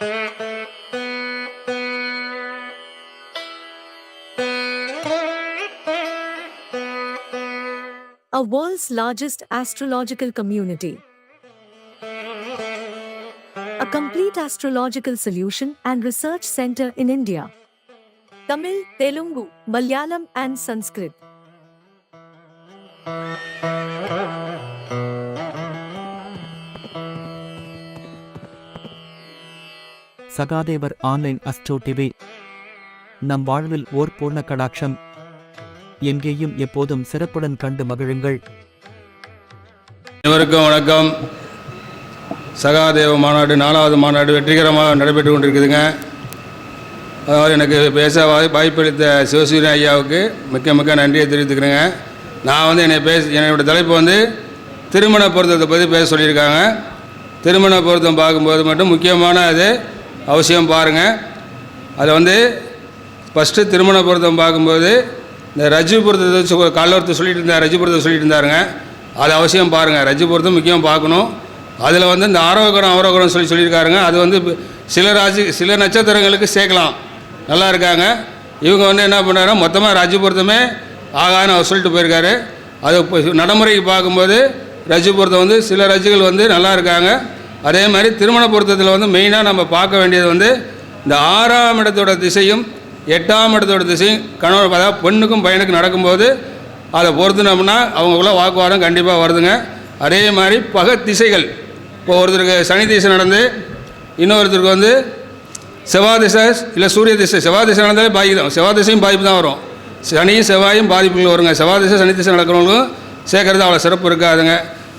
a world's largest astrological community. A complete astrological solution and research center in India. Tamil, Telugu, Malayalam, and Sanskrit. Sahadevar online astro TV. நம் வாழ்வில் ஓர் பூர்ண கடாட்சம். எங்கேயும் எப்போதும் சிறப்புடன் கண்டு மகிழுங்கள். அனைவருக்கும் வணக்கம். சகாதேவ மாநாடு நாலாவது மாநாடு வெற்றிகரமாக நடைபெற்று கொண்டிருக்குதுங்க. அதாவது எனக்கு பேச வாய்ப்பளித்த சிவசூரியன் ஐயாவுக்கு மிக்க மிக்க நன்றியை தெரிவித்துக்கிறேங்க. நான் வந்து என்னை பேச என்னோடய தலைப்பு வந்து திருமண பொருத்தத்தை பற்றி பேச சொல்லியிருக்காங்க. திருமண பொருத்தம் பார்க்கும்போது மட்டும் முக்கியமான அது அவசியம் பாருங்கள் அதை வந்து ஃபஸ்ட்டு திருமண பொருத்தம் பார்க்கும்போது இந்த ரஜிபுரத்தை பொருத்தத்தை கல்லூரத்தை சொல்லிட்டு இருந்தார் ரஜிபுரத்தை பொருத்தம் சொல்லிட்டு இருந்தாருங்க. அது அவசியம் பாருங்கள் ரஜிபுரத்தை பொருத்தம் முக்கியம் பார்க்கணும். அதில் வந்து இந்த ஆரோகணம் அவரோகணம் சொல்லி சொல்லியிருக்காருங்க. அது வந்து சில ராசி சில நட்சத்திரங்களுக்கு சேர்க்கலாம். நல்லா இருக்காங்க. இவங்க வந்து என்ன பண்ணுறாங்கன்னா மொத்தமாக ராஜி பொருத்தமே ஆகான்னு அவர் சொல்லிட்டு போயிருக்காரு. அது நடைமுறைக்கு பார்க்கும்போது ரஜிபுரத்தை பொருத்தம் வந்து சில ரஜிகள் வந்து நல்லா இருக்காங்க. அதே மாதிரி திருமண பொருத்தத்தில் வந்து மெயினாக நம்ம பார்க்க வேண்டியது வந்து இந்த ஆறாம் இடத்தோட திசையும் எட்டாம் இடத்தோட திசையும் கணவர் அதாவது பெண்ணுக்கும் பையனுக்கும் நடக்கும்போது அதை பொறுத்துனோம்னா அவங்களுக்குள்ள வாக்குவாதம் கண்டிப்பாக வருதுங்க. அதே மாதிரி பக திசைகள். இப்போ ஒருத்தருக்கு சனி திசை நடந்து இன்னொருத்தருக்கு வந்து செவ்வாய் திசை இல்லை சூரிய திசை. செவ்வாய் திசை நடந்தாலே பாதிக்கும் செவ்வாய் திசையும் பாதிப்பு தான் வரும். சனியும் செவ்வாயும் பாதிப்புகள் வருங்க. செவ்வாய் திசை சனி திசை நடக்கிறவங்களுக்கும் சேர்க்கறது அவ்வளோ சிறப்பு இருக்காதுங்க.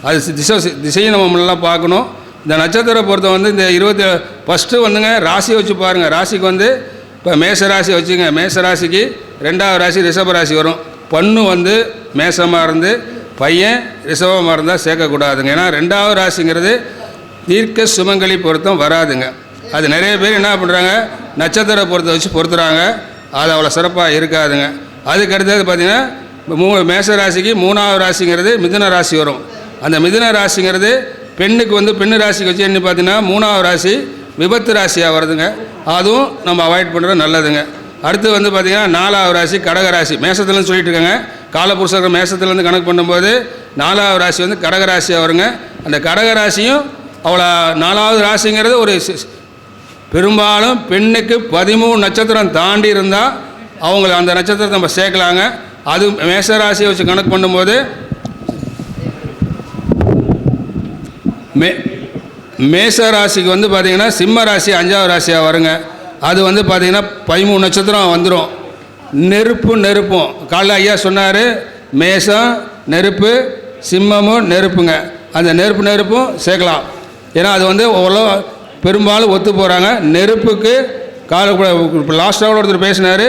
அது திசை திசையும் நம்ம நல்லா பார்க்கணும். இந்த நட்சத்திர பொறுத்த வந்து இந்த இருபத்தி ஃபஸ்ட்டு வந்துங்க ராசியை வச்சு பாருங்கள் ராசிக்கு வந்து இப்போ மேச ராசி வச்சுங்க. மேச ராசிக்கு ரெண்டாவது ராசி ரிஷப ராசி வரும். பொண்ணு வந்து மேசமாக இருந்து பையன் ரிஷபமாக இருந்தால் சேர்க்கக்கூடாதுங்க. ஏன்னா ரெண்டாவது ராசிங்கிறது தீர்க்க சுமங்கலி பொருத்தம் வராதுங்க. அது நிறைய பேர் என்ன பண்ணுறாங்க நட்சத்திர பொருத்தம் வச்சு பொருத்துகிறாங்க அது அவ்வளோ சிறப்பாக இருக்காதுங்க. அதுக்கு அடுத்தது பார்த்திங்கன்னா மூ மேச ராசிக்கு மூணாவது ராசிங்கிறது மிதுன ராசி வரும். அந்த மிதுன ராசிங்கிறது பெண்ணுக்கு வந்து பெண்ணு ராசிக்கு வச்சு என்ன பார்த்தீங்கன்னா மூணாவது ராசி விபத்து ராசியாக வருதுங்க அதுவும் நம்ம அவாய்ட் பண்ணுறது நல்லதுங்க. அடுத்து வந்து பார்த்திங்கன்னா நாலாவது ராசி கடக ராசி. மேசத்துலேருந்து சொல்லிட்டு இருக்காங்க காலபுருஷர் மேசத்துலேருந்து கணக்கு பண்ணும்போது நாலாவது ராசி வந்து கடக ராசியாக வருங்க. அந்த கடக ராசியும் அவ்வளோ நாலாவது ராசிங்கிறது ஒரு பெரும்பாலும் பெண்ணுக்கு பதிமூணு நட்சத்திரம் தாண்டி இருந்தால் அவங்கள அந்த நட்சத்திரத்தை நம்ம சேர்க்கலாங்க. அது மேச ராசியை வச்சு கணக்கு பண்ணும்போது மே மேச ராசிக்கு வந்து பார்த்திங்கன்னா சிம்ம ராசி அஞ்சாவது ராசியாக வருங்க. அது வந்து பார்த்திங்கன்னா பதிமூணு நட்சத்திரம் வந்துடும் நெருப்பு நெருப்பும். காலைல ஐயா சொன்னார் மேசம் நெருப்பு சிம்மமும் நெருப்புங்க. அந்த நெருப்பு நெருப்பும் சேர்க்கலாம். ஏன்னா அது வந்து ஓரளவு பெரும்பாலும் ஒத்து போகிறாங்க நெருப்புக்கு கால இப்போ லாஸ்ட்டாக ஒருத்தர் பேசினார்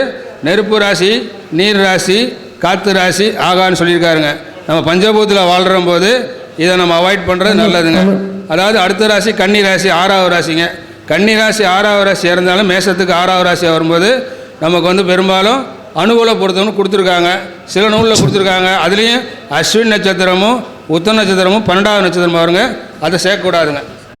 நெருப்பு ராசி நீர் ராசி காற்று ராசி ஆகான்னு சொல்லியிருக்காருங்க. நம்ம பஞ்சபூத்தில் வாழ்கிற போது இதை நம்ம அவாய்ட் பண்ணுறது நல்லதுங்க. அதாவது அடுத்த ராசி கன்னி ராசி ஆறாவது ராசிங்க. கன்னி ராசி ஆறாவது ராசி இருந்தாலும் மேசத்துக்கு ஆறாவது ராசியாக வரும்போது நமக்கு வந்து பெரும்பாலும் அனுகூல பொருத்தம்னு கொடுத்துருக்காங்க. சில நூலில் கொடுத்துருக்காங்க. அதுலேயும் அஸ்வின் நட்சத்திரமும் உத்தர நட்சத்திரமும் பன்னெண்டாவது நட்சத்திரமும் வருங்க. அதை சேர்க்கக்கூடாதுங்க.